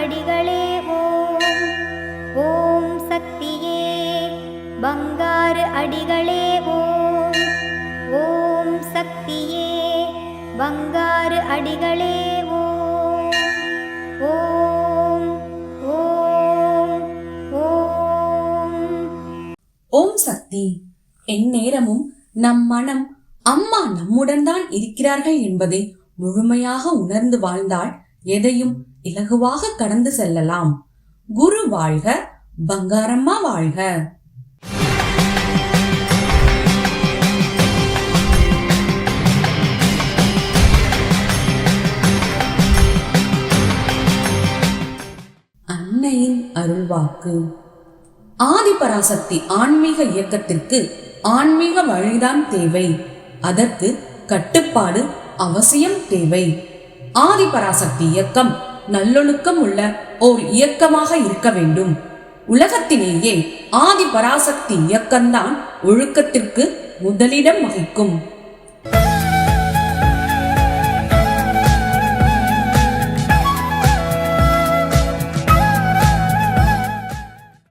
அடிகளே ஓம். ஓம் சக்தியே பங்காரு அடிகளே ஓம். ஓம் சக்தியே பங்காரு அடிகளே ஓம். ஓம் ஓம் ஓம். ஓம் சக்தி. எந்நேரமும் நம் மனம் அம்மா நம்முடன் தான் இருக்கிறார்கள் என்பதை முழுமையாக உணர்ந்து வாழ்ந்தால் எதையும் இலகுவாக கடந்து செல்லலாம். குரு வாழ்க பங்காரம்மா வாழ்க. அன்னையின் அருள்வாக்கு. ஆதிபராசக்தி ஆன்மீக இயக்கத்திற்கு ஆன்மீக வழிதான் தேவை. அதற்கு கட்டுப்பாடு அவசியம் தேவை. ஆதிபராசக்தி இயக்கம் நல்லொழுக்கம் உள்ள ஓர் இயக்கமாக இருக்க வேண்டும். உலகத்திலேயே ஆதிபராசக்தி இயக்கம்தான் ஒழுக்கத்திற்கு முதலிடம் வகிக்கும்.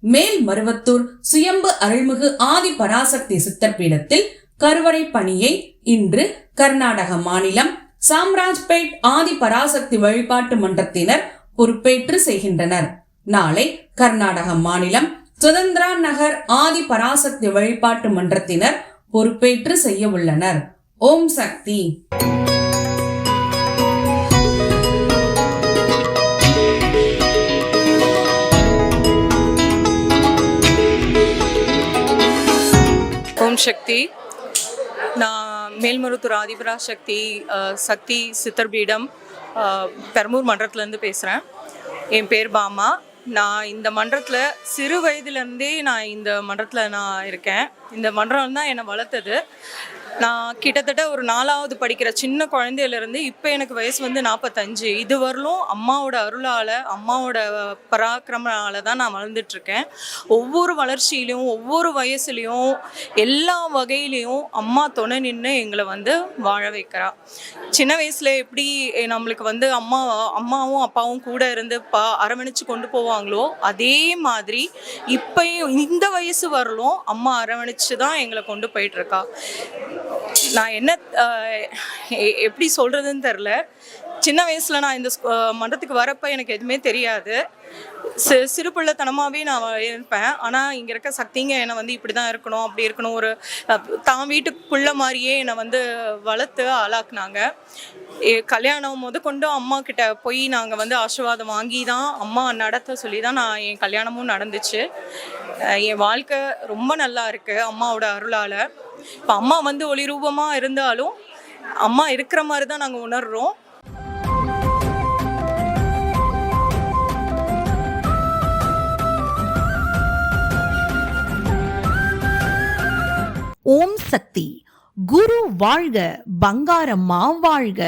மேல் மருவத்தூர் சுயம்பு அருள்மிகு ஆதி பராசக்தி சித்தர் பீடத்தில் கருவறை பணியை இன்று கர்நாடக மாநிலம் சாம்ராஜ்பேட் ஆதி பராசக்தி வழிபாட்டு மன்றத்தினர் பொறுப்பேற்று செய்கின்றனர். நாளை கர்நாடக மாநிலம் சுதந்திரா நகர் ஆதி பராசக்தி வழிபாட்டு மன்றத்தினர் பொறுப்பேற்று செய்ய உள்ளனர். ஓம் சக்தி. ஓம் சக்தி. நான் ஆதிபரா சக்தி சக்தி சித்தர்பீடம் பீடம் பெரம்பூர் மன்றத்துலேருந்து பேசுகிறேன் என் பேர் பாமா. நான் இந்த மன்றத்தில் சிறு வயதுலேருந்தே நான் இந்த மன்றத்தில் நான் இருக்கேன். இந்த மன்றம் தான் என்னை வளர்த்தது. நான் கிட்டத்தட்ட ஒரு நாலாவது படிக்கிற சின்ன குழந்தையிலேருந்து இப்போ எனக்கு வயசு வந்து நாற்பத்தஞ்சு இது வரலும் அம்மாவோட அருளால் அம்மாவோட பராக்கிரமனால தான் நான் வளர்ந்துட்டுருக்கேன். ஒவ்வொரு வளர்ச்சியிலையும் ஒவ்வொரு வயசுலேயும் எல்லா வகையிலையும் அம்மா துணை நின்று எங்களை வந்து வாழ வைக்கிறா. சின்ன வயசில் எப்படி நம்மளுக்கு வந்து அம்மா அம்மாவும் அப்பாவும் கூட இருந்து பா அரவணைச்சு கொண்டு போவாங்களோ அதே மாதிரி இப்பயும் இந்த வயசு வரலும் அம்மா அரவணைச்சு தான் எங்களை கொண்டு போயிட்டுருக்கா. நான் என்ன எ- எப்படி சொல்கிறதுன்னு தெரில சின்ன வயசில் நான் இந்த மன்றத்துக்கு வரப்போ எனக்கு எதுவுமே தெரியாது. சி சிறு பிள்ளைத்தனமாகவே நான் இருப்பேன். ஆனால் இங்கே இருக்க சக்திங்க என்னை வந்து இப்படி தான் இருக்கணும் அப்படி இருக்கணும் ஒரு தான் வீட்டுக்குள்ள மாதிரியே என்னை வந்து வளர்த்து ஆளாக்குனாங்க. கல்யாணம் முத கொண்டு அம்மா கிட்ட போய் நாங்கள் வந்து ஆசீர்வாதம் வாங்கி தான் அம்மா நடத்த சொல்லி தான் நான் என் கல்யாணமும் நடந்துச்சு. என் வாழ்க்கை ரொம்ப நல்லா இருக்குது அம்மாவோட அருளால். இப்போ அம்மா வந்து ஒளி ரூபமாக இருந்தாலும் அம்மா இருக்கிற மாதிரி தான் நாங்கள் உணர்றோம். ஓம் சக்தி. குரு வாழ்க பங்காரம்மா வாழ்க.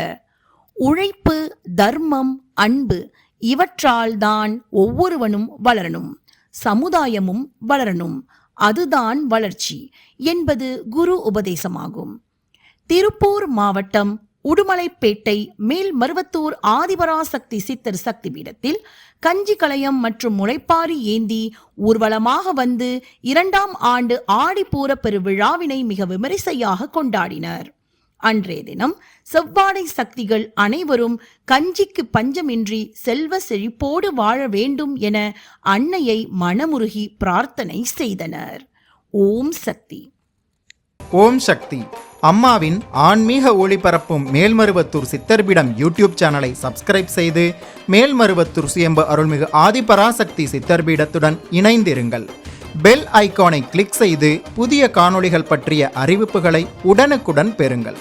உழைப்பு தர்மம் அன்பு இவற்றால் தான் ஒவ்வொருவனும் வளரணும் சமுதாயமும் வளரணும். அதுதான் வளர்ச்சி என்பது குரு உபதேசமாகும். திருப்பூர் மாவட்டம் உடுமலைப்பேட்டை மேல் மருவத்தூர் ஆதிபராசக்தி சித்தர் சக்தி பீடத்தில் கஞ்சி கலயம் மற்றும் முளைப்பாரி ஏந்தி ஊர்வலமாக வந்து இரண்டாம் ஆண்டு ஆடிப்பூர பெருவிழாவினை மிக விமரிசையாக கொண்டாடினர். அன்றைய தினம் செவ்வாடை சக்திகள் அனைவரும் கஞ்சிக்கு பஞ்சமின்றி செல்வ செழிப்போடு வாழ வேண்டும் என அன்னையை மனமுருகி பிரார்த்தனை செய்தனர். ஓம் சக்தி. ஓம் சக்தி. அம்மாவின் ஆன்மீக ஒளிபரப்பும் மேல்மருவத்தூர் சித்தர்பிடம் யூடியூப் சேனலை சப்ஸ்கிரைப் செய்து மேல்மருவத்தூர் சுயம்பு அருள்மிகு ஆதிபராசக்தி சித்தர்பீடத்துடன் இணைந்திருங்கள். பெல் ஐகானை கிளிக் செய்து புதிய காணொளிகள் பற்றிய அறிவிப்புகளை உடனுக்குடன் பெறுங்கள்.